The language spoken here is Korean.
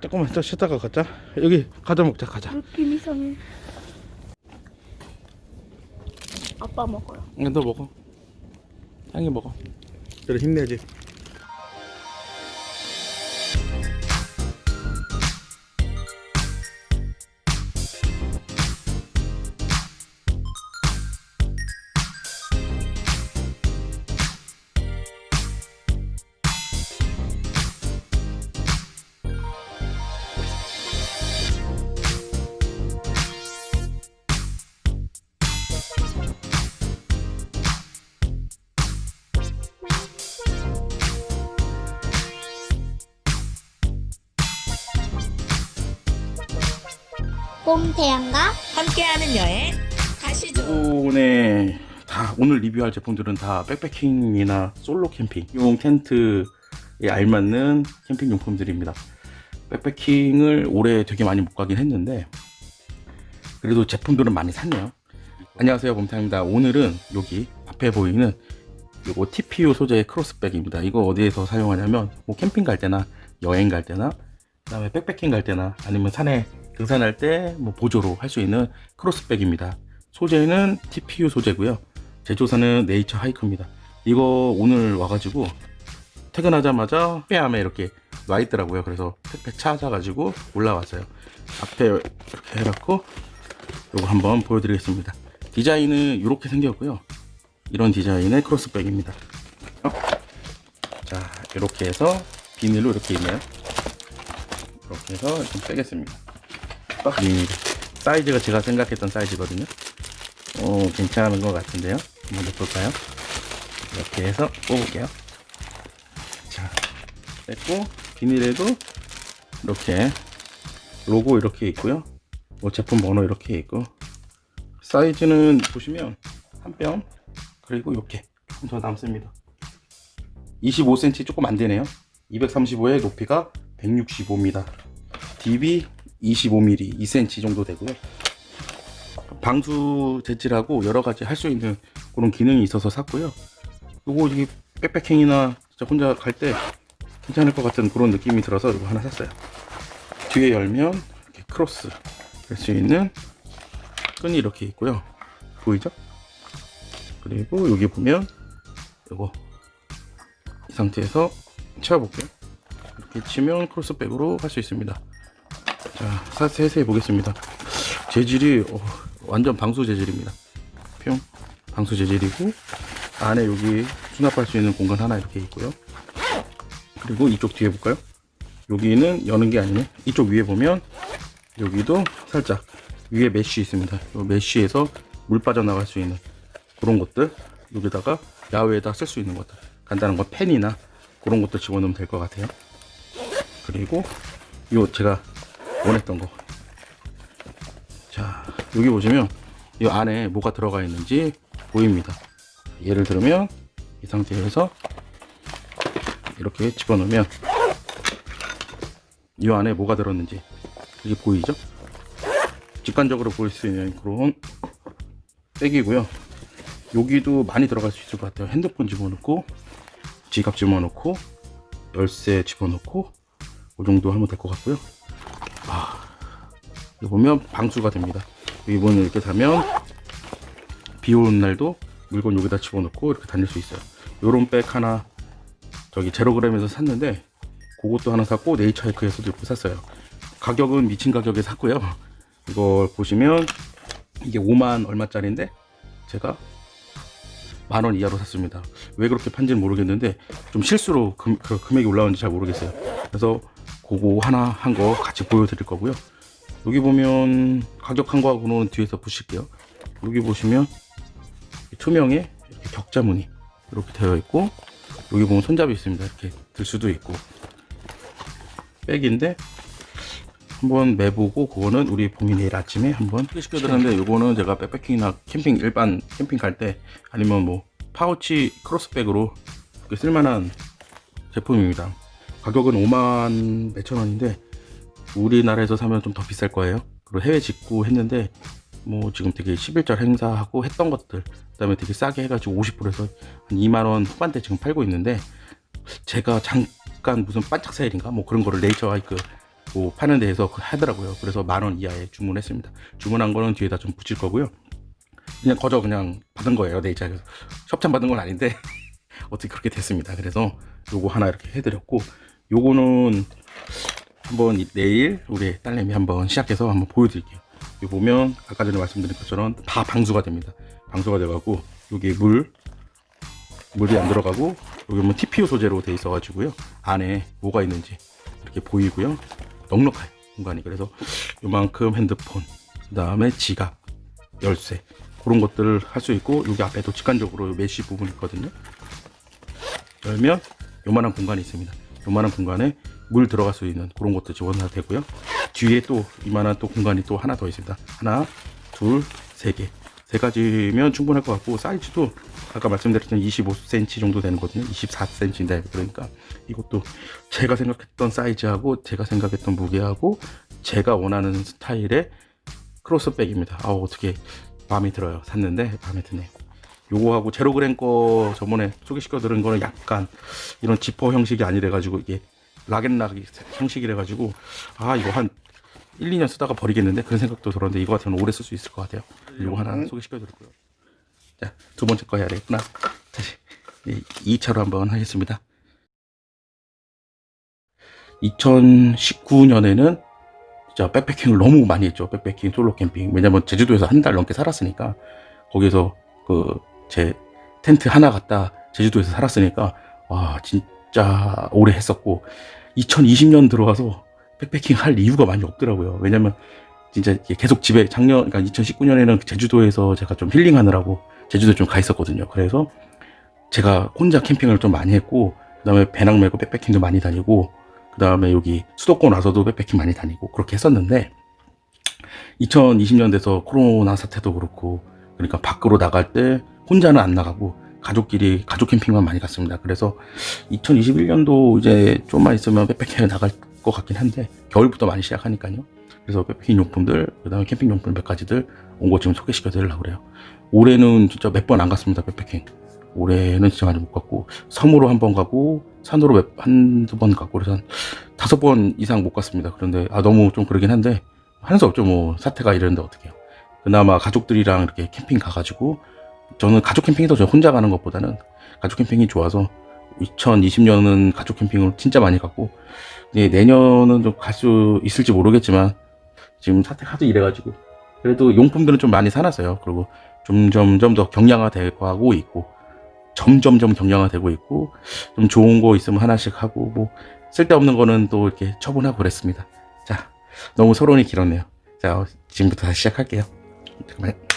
조금만 더 쉬다가 가자. 여기 가자 먹자 가자. 느낌 이상해. 아빠 먹어요. 응, 너 먹어. 향이 먹어. 그래 힘내지. 봄 태양과 함께하는 여행 가시죠. 오 네. 다 오늘 리뷰할 제품들은 다 백패킹이나 솔로 캠핑용 텐트에 알맞는 캠핑 용품들입니다. 백패킹을 올해 되게 많이 못 가긴 했는데 그래도 제품들은 많이 샀네요. 안녕하세요 봄탕입니다. 오늘은 여기 앞에 보이는 요거 TPU 소재의 크로스백입니다. 이거 어디에서 사용하냐면 뭐 캠핑 갈 때나 여행 갈 때나 그다음에 백패킹 갈 때나 아니면 산에 등산할 때 뭐 보조로 할 수 있는 크로스백입니다. 소재는 TPU 소재고요. 제조사는 네이처 하이크입니다. 이거 오늘 와가지고 퇴근하자마자 빼암에 이렇게 놔 있더라고요. 그래서 택배 찾아가지고 올라왔어요. 앞에 이렇게 해놓고 이거 한번 보여드리겠습니다. 디자인은 이렇게 생겼고요. 이런 디자인의 크로스백입니다. 어? 자, 이렇게 해서 비닐로 이렇게 있네요. 이렇게 해서 좀 빼겠습니다. 어, 비닐. 사이즈가 제가 생각했던 사이즈거든요. 오, 괜찮은 것 같은데요. 한번 볼까요? 이렇게 해서 뽑을게요. 자, 뺐고, 비닐에도 이렇게 로고 이렇게 있고요. 뭐 제품 번호 이렇게 있고, 사이즈는 보시면 한 뼘, 그리고 이렇게 조금 더 남습니다. 25cm 조금 안 되네요. 235의 높이가 165입니다. DB 25mm, 2cm 정도 되고요. 방수 재질하고 여러 가지 할 수 있는 그런 기능이 있어서 샀고요. 요거 이게 백패킹이나 진짜 혼자 갈 때 괜찮을 것 같은 그런 느낌이 들어서 이거 하나 샀어요. 뒤에 열면 이렇게 크로스 할 수 있는 끈이 이렇게 있고요. 보이죠? 그리고 여기 보면 요거 이 상태에서 채워볼게요. 이렇게 치면 크로스백으로 할 수 있습니다. 자, 사- 세세히 보겠습니다. 재질이 어, 완전 방수 재질입니다. 평 방수 재질이고 안에 여기 수납할 수 있는 공간 하나 이렇게 있고요. 그리고 이쪽 뒤에 볼까요? 여기는 여는 게 아니네. 이쪽 위에 보면 여기도 살짝 위에 메쉬 있습니다. 이 메쉬에서 물 빠져나갈 수 있는 그런 것들 여기다가 야외에다 쓸 수 있는 것들 간단한 거 펜이나 그런 것도 집어넣으면 될 것 같아요. 그리고 요 제가 원했던 거. 자, 여기 보시면 이 안에 뭐가 들어가 있는지 보입니다. 예를 들면 이 상태에서 이렇게 집어넣으면 이 안에 뭐가 들었는지 이게 보이죠? 직관적으로 보일 수 있는 그런 백이고요. 여기도 많이 들어갈 수 있을 것 같아요. 핸드폰 집어넣고 지갑 집어넣고 열쇠 집어넣고 그 정도 하면 될 것 같고요. 보면 방수가 됩니다. 문을 이렇게 닫으면 비 오는 날도 물건 여기다 집어넣고 이렇게 다닐 수 있어요. 요런 백 하나 저기 제로그램에서 샀는데 그것도 하나 샀고 네이처하이크에서도 이렇게 샀어요. 가격은 미친 가격에 샀고요. 이걸 보시면 이게 5만 얼마짜리인데 제가 만 원 이하로 샀습니다. 왜 그렇게 판지는 모르겠는데 좀 실수로 금, 그 금액이 올라오는지 잘 모르겠어요. 그래서 그거 하나 한 거 같이 보여드릴 거고요. 여기 보면 가격 한 거하고는 뒤에서 보실게요. 여기 보시면 투명에 이렇게 격자무늬 이렇게 되어 있고 여기 보면 손잡이 있습니다. 이렇게 들 수도 있고 백인데 한번 매보고 그거는 우리 봄이 내일 아침에 한번 시켜드렸는데 요거는 제가 백패킹이나 캠핑 일반 캠핑 갈 때 아니면 뭐 파우치 크로스백으로 쓸만한 제품입니다. 가격은 5만 몇천 원인데 우리나라에서 사면 좀 더 비쌀 거예요. 그리고 해외 직구 했는데 뭐 지금 되게 11절 행사하고 했던 것들 그다음에 되게 싸게 해가지고 50%에서 한 2만 원 후반대 지금 팔고 있는데 제가 잠깐 무슨 반짝 세일인가 뭐 그런 거를 네이처 하이크 뭐 파는 데에서 그 하더라고요. 그래서 만 원 이하에 주문했습니다. 주문한 거는 뒤에다 좀 붙일 거고요. 그냥 거저 그냥 받은 거예요. 내 입장에서 협찬 받은 건 아닌데 어떻게 그렇게 됐습니다. 그래서 요거 하나 이렇게 해드렸고 요거는 한번 이- 내일 우리 딸내미 한번 시작해서 한번 보여드릴게요. 여기 보면 아까 전에 말씀드린 것처럼 다 방수가 됩니다. 방수가 돼가고 여기 물 물이 안 들어가고 여기 보면 TPU 소재로 돼 있어가지고요. 안에 뭐가 있는지 이렇게 보이고요. 넉넉해요 공간이. 그래서 요만큼 핸드폰, 그 다음에 지갑, 열쇠 그런 것들을 할 수 있고 여기 앞에도 직관적으로 메쉬 부분 있거든요. 열면 요만한 공간이 있습니다. 요만한 공간에 물 들어갈 수 있는 그런 것도 지원이 되고요. 뒤에 또 이만한 또 공간이 또 하나 더 있습니다. 하나, 둘, 세 개. 세 가지면 충분할 것 같고 사이즈도 아까 말씀드렸던 25cm 정도 되는 거거든요. 24cm인데 그러니까 이것도 제가 생각했던 사이즈하고 제가 생각했던 무게하고 제가 원하는 스타일의 크로스백입니다. 아 어떻게 마음에 들어요. 샀는데 마음에 드네요. 요거하고 제로그램 거 저번에 소개시켜 드린 거는 약간 이런 지퍼 형식이 아니래 가지고 이게 락앤락 형식이래 가지고 아 이거 한 1, 2년 쓰다가 버리겠는데 그런 생각도 들었는데 이거 같으면 오래 쓸 수 있을 것 같아요. 이거 하나 소개시켜 드렸고요. 자, 두 번째 거 해야 되겠구나. 다시 2차로 한번 하겠습니다. 2019년에는 진짜 백패킹을 너무 많이 했죠. 백패킹, 솔로 캠핑. 왜냐면 제주도에서 한 달 넘게 살았으니까 거기서 그 제 텐트 하나 갖다 제주도에서 살았으니까 와 진짜 오래 했었고 2020년 들어와서 백패킹 할 이유가 많이 없더라고요. 왜냐면 진짜 계속 집에 작년 그러니까 2019년에는 제주도에서 제가 좀 힐링하느라고 제주도에 좀 가 있었거든요. 그래서 제가 혼자 캠핑을 좀 많이 했고 그다음에 배낭 메고 백패킹도 많이 다니고 그다음에 여기 수도권 와서도 백패킹 많이 다니고 그렇게 했었는데 2020년 돼서 코로나 사태도 그렇고 그러니까 밖으로 나갈 때 혼자는 안 나가고 가족끼리 가족 캠핑만 많이 갔습니다. 그래서 2021년도 이제 좀만 있으면 백패킹 나갈 것 같긴 한데 겨울부터 많이 시작하니까요. 그래서 백패킹 용품들 그다음에 캠핑 용품 몇 가지들 온 거 지금 소개시켜 드리려고 그래요. 올해는 진짜 몇 번 안 갔습니다. 백패킹. 올해는 진짜 많이 못 갔고 섬으로 한 번 가고 산으로 몇, 한두 번 가고 그래서 한 다섯 번 이상 못 갔습니다. 그런데 아 너무 좀 그러긴 한데 하는 수 없죠. 뭐 사태가 이러는데 어떡해요. 그나마 가족들이랑 이렇게 캠핑 가가지고 저는 가족 캠핑이 더저 혼자 가는 것보다는 가족 캠핑이 좋아서 2020년은 가족 캠핑을 진짜 많이 갔고 이제 내년은 좀 갈 수 있을지 모르겠지만 지금 사태가 하도 이래가지고 그래도 용품들은 좀 많이 사놨어요. 그리고 점점점 더 경량화되고 하고 있고 점점점 경량화되고 있고 좀 좋은 거 있으면 하나씩 하고 뭐 쓸데없는 거는 또 이렇게 처분하고 그랬습니다. 자 너무 서론이 길었네요. 자 지금부터 다시 시작할게요. 잠깐만요.